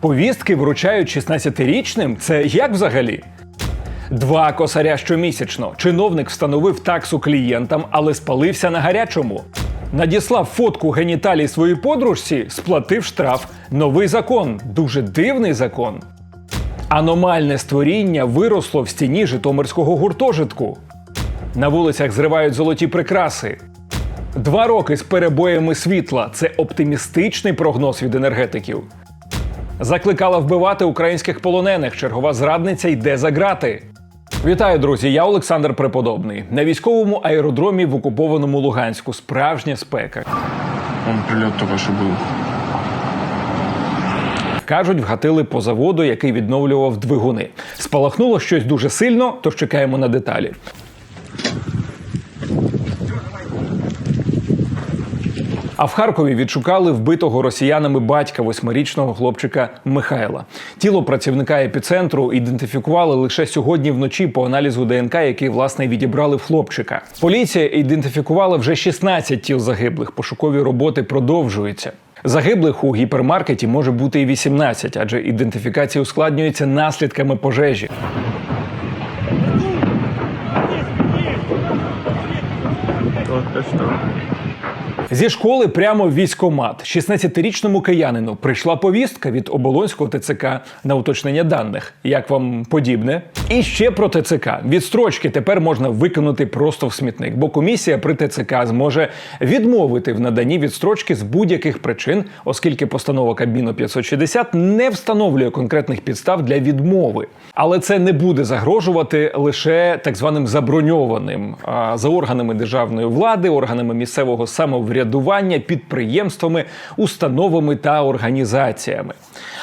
Повістки вручають 16-річним? Це як взагалі? Два косаря щомісячно. Чиновник встановив таксу клієнтам, але спалився на гарячому. Надіслав фотку геніталій своїй подружці, сплатив штраф. Новий закон. Дуже дивний закон. Аномальне створіння виросло в стіні Житомирського гуртожитку. На вулицях зривають золоті прикраси. Два роки з перебоями світла це оптимістичний прогноз від енергетиків. Закликала вбивати українських полонених. Чергова зрадниця йде за грати. Вітаю, друзі! Я Олександр Преподобний. На військовому аеродромі в окупованому Луганську справжня спека. Он прилет только что был. Кажуть, вгатили по заводу, який відновлював двигуни. Спалахнуло щось дуже сильно, тож чекаємо на деталі. А в Харкові відшукали вбитого росіянами батька восьмирічного хлопчика Михайла. Тіло працівника епіцентру ідентифікували лише сьогодні вночі по аналізу ДНК, який власне відібрали в хлопчика. Поліція ідентифікувала вже 16 тіл загиблих. Пошукові роботи продовжуються. Загиблих у гіпермаркеті може бути і 18, адже ідентифікація ускладнюється наслідками пожежі. Что. Зі школи прямо в військкомат 16-річному киянину прийшла повістка від оболонського ТЦК на уточнення даних. Як вам подібне? І ще про ТЦК. Відстрочки тепер можна викинути просто в смітник, бо комісія при ТЦК зможе відмовити в наданні відстрочки з будь-яких причин, оскільки постанова Кабміну 560 не встановлює конкретних підстав для відмови. Але це не буде загрожувати лише так званим заброньованим за органами державної влади, органами місцевого самоврядування, підприємствами, установами та організаціями.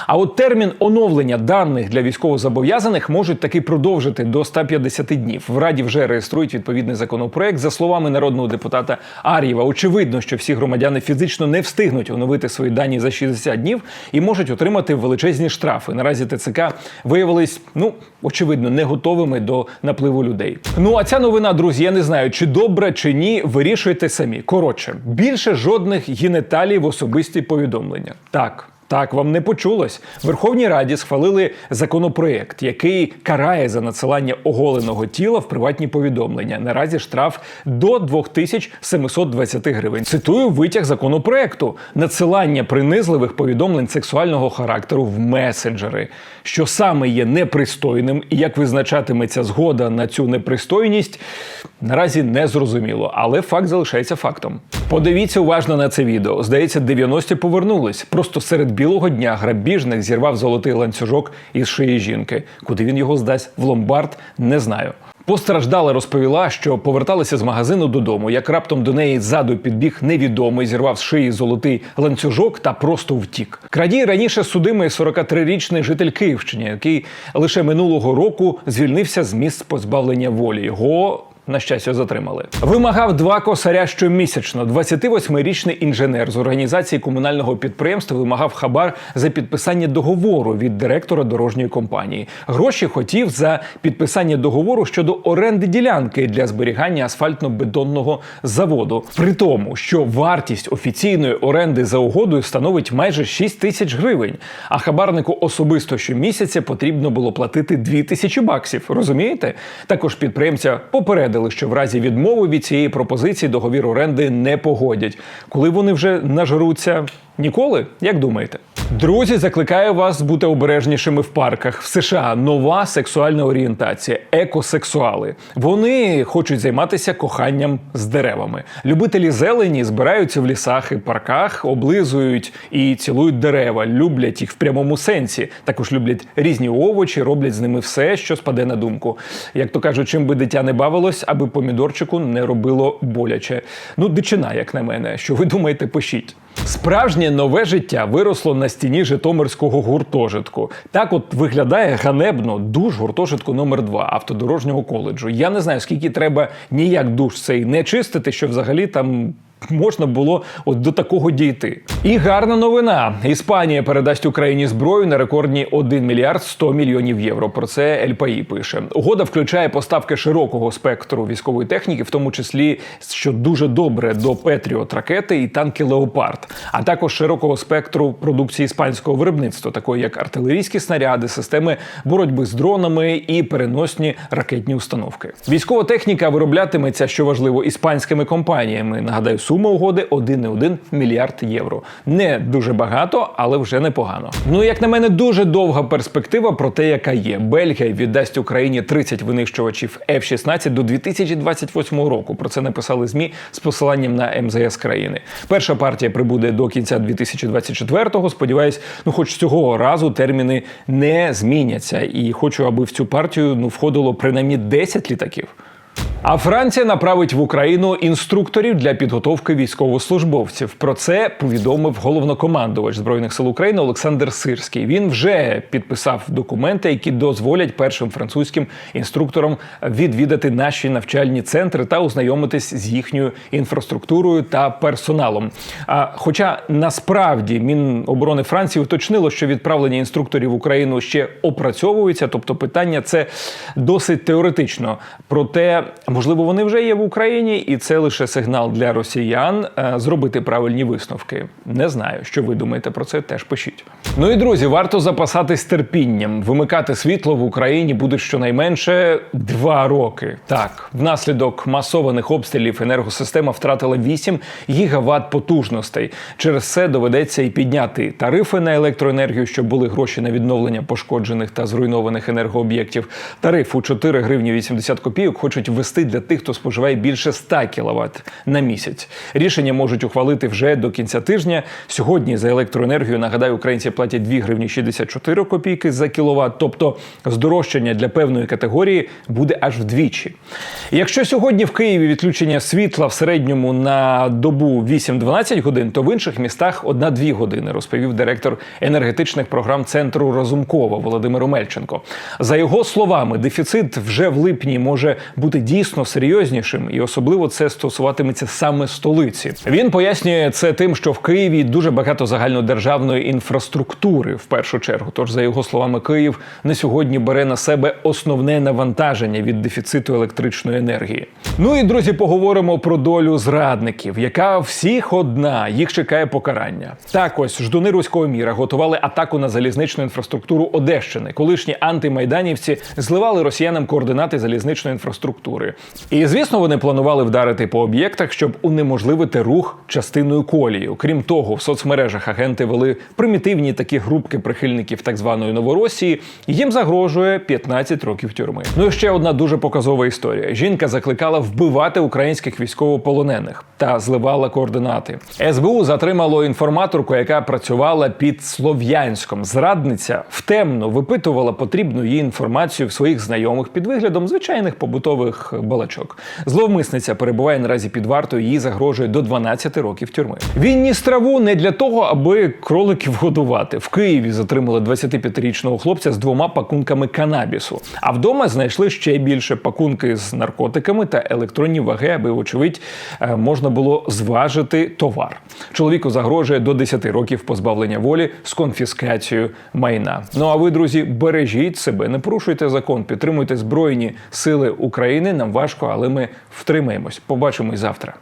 А от термін оновлення даних для військовозобов'язаних можуть таки продовжити до 150 днів. В Раді вже реєструють відповідний законопроект. За словами народного депутата Ар'єва, очевидно, що всі громадяни фізично не встигнуть оновити свої дані за 60 днів і можуть отримати величезні штрафи. Наразі ТЦК виявились, ну очевидно, не готовими до напливу людей. Ну а ця новина, друзі, я не знаю, чи добре, чи ні. Вирішуйте самі. Коротше, більше жодних генеталій в особисті повідомлення. Так. Так, вам не почулось. Верховній Раді схвалили законопроект, який карає за надсилання оголеного тіла в приватні повідомлення. Наразі штраф до 2720 гривень. Цитую витяг законопроекту: надсилання принизливих повідомлень сексуального характеру в месенджери, що саме є непристойним, і як визначатиметься згода на цю непристойність, наразі не зрозуміло, але факт залишається фактом. Подивіться уважно на це відео. Здається, 90-ті повернулись. Просто серед білого дня грабіжник зірвав золотий ланцюжок із шиї жінки. Куди він його здасть в ломбард, не знаю. Постраждала розповіла, що поверталася з магазину додому, як раптом до неї ззаду підбіг невідомий, зірвав з шиї золотий ланцюжок та просто втік. Крадій раніше судимий 43-річний житель Київщини, який лише минулого року звільнився з місць позбавлення волі. Його на щастя, затримали. Вимагав два косаря щомісячно. 28-річний інженер з організації комунального підприємства вимагав хабар за підписання договору від директора дорожньої компанії. Гроші хотів за підписання договору щодо оренди ділянки для зберігання асфальтно-бетонного заводу. При тому, що вартість офіційної оренди за угодою становить майже 6 тисяч гривень. А хабарнику особисто щомісяця потрібно було платити 2 тисячі баксів. Розумієте? Також підприємця попередили, що в разі відмови від цієї пропозиції договір оренди не погодять. Коли вони вже нажруться ніколи, як думаєте? Друзі, закликаю вас бути обережнішими в парках. В США нова сексуальна орієнтація екосексуали. Вони хочуть займатися коханням з деревами. Любителі зелені збираються в лісах і парках, облизують і цілують дерева, люблять їх в прямому сенсі. Також люблять різні овочі, роблять з ними все, що спаде на думку. Як то кажуть, чим би дитя не бавилось, аби помідорчику не робило боляче. Ну, дичина, як на мене. Що ви думаєте, пишіть. Справжнє нове життя виросло на стіні Житомирського гуртожитку. Так от виглядає ганебно душ гуртожитку номер 2 автодорожнього коледжу. Я не знаю, скільки треба ніяк душ цей не чистити, що взагалі там можна було от до такого дійти. І гарна новина: Іспанія передасть Україні зброю на рекордні 1 мільярд 100 мільйонів євро. Про це ЛПІ пише. Угода включає поставки широкого спектру військової техніки, в тому числі що дуже добре до Петріот ракети і танки Леопард, а також широкого спектру продукції іспанського виробництва, такої як артилерійські снаряди, системи боротьби з дронами і переносні ракетні установки. Військова техніка вироблятиметься, що важливо, іспанськими компаніями. Нагадаю, сума угоди 1,1 мільярд євро. Не дуже багато, але вже непогано. Ну як на мене, дуже довга перспектива про те, яка є. Бельгія віддасть Україні 30 винищувачів F-16 до 2028 року. Про це написали змі з посиланням на МЗС країни. Перша партія прибуде до кінця 2024-го. Сподіваюсь, ну хоч цього разу терміни не зміняться. І хочу, аби в цю партію ну входило принаймні 10 літаків. А Франція направить в Україну інструкторів для підготовки військовослужбовців. Про це повідомив головнокомандувач збройних сил України Олександр Сирський. Він вже підписав документи, які дозволять першим французьким інструкторам відвідати наші навчальні центри та ознайомитись з їхньою інфраструктурою та персоналом. А хоча насправді Міноборони Франції уточнило, що відправлення інструкторів в Україну ще опрацьовується, тобто питання це досить теоретично. Проте, можливо, вони вже є в Україні, і це лише сигнал для росіян е, зробити правильні висновки. Не знаю, що ви думаєте про це. Теж пишіть. Ну і друзі, варто запасатись терпінням. Вимикати світло в Україні буде щонайменше два роки. Так, внаслідок масованих обстрілів енергосистема втратила 8 гігават потужностей. Через це доведеться і підняти тарифи на електроенергію, щоб були гроші на відновлення пошкоджених та зруйнованих енергооб'єктів. Тариф у 4 гривні 80 копійок хочуть ввести для тих, хто споживає більше 100 кВт на місяць. Рішення можуть ухвалити вже до кінця тижня. Сьогодні за електроенергію нагадаю, українці платять 2 гривні 64 копійки за кіловат. Тобто здорожчання для певної категорії буде аж вдвічі. Якщо сьогодні в Києві відключення світла в середньому на добу 8-12 годин, то в інших містах 1-2 години, розповів директор енергетичних програм центру Розумкова Володимир Омельченко. За його словами, дефіцит вже в липні може бути дійсно серйознішим, і особливо це стосуватиметься саме столиці. Він пояснює це тим, що в Києві дуже багато загальнодержавної інфраструктури в першу чергу. Тож, за його словами, Київ на сьогодні бере на себе основне навантаження від дефіциту електричної енергії. Ну і друзі, поговоримо про долю зрадників, яка всіх одна їх чекає покарання. Так ось ждуни руського міра готували атаку на залізничну інфраструктуру Одещини. Колишні антимайданівці зливали росіянам координати залізничної інфраструктури. І звісно, вони планували вдарити по об'єктах, щоб унеможливити рух частиною колії. Крім того, в соцмережах агенти вели примітивні такі групки прихильників так званої Новоросії. Їм загрожує 15 років тюрми. Ну і ще одна дуже показова історія. Жінка закликала вбивати українських військовополонених та зливала координати. СБУ затримало інформаторку, яка працювала під Слов'янськом. Зрадниця втемно випитувала потрібну їй інформацію в своїх знайомих під виглядом звичайних побутових балачок. Зловмисниця перебуває наразі під вартою. Їй загрожує до 12 років тюрми. Він ніс траву не для того, аби кроликів годувати. В Києві затримали 25-річного хлопця з двома пакунками канабісу. А вдома знайшли ще більше пакунки з наркотиками та електронні ваги, аби, вочевидь, е, можна було зважити товар. Чоловіку загрожує до 10 років позбавлення волі з конфіскацією майна. Ну а ви, друзі, бережіть себе, не порушуйте закон, підтримуйте збройні сили України. Нам важко, але ми втримаємось. Побачимось завтра.